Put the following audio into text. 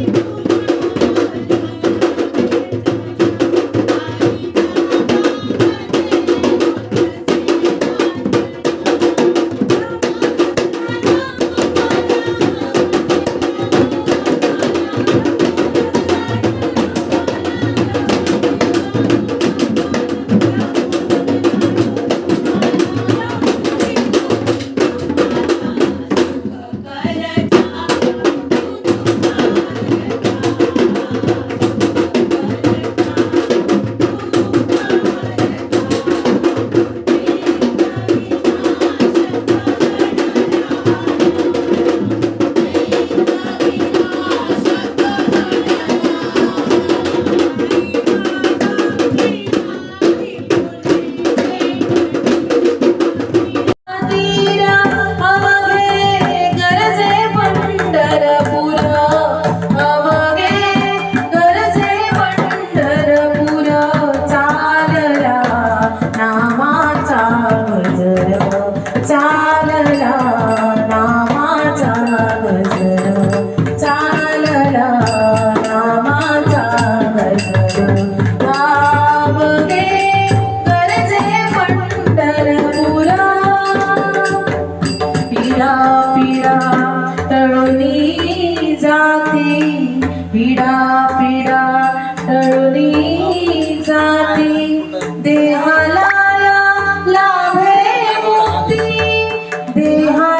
you. पिढा पिढा तळोनी जाते. पिढा पिढा तळोनी जाते. देहाला लाभे मुक्ती देहा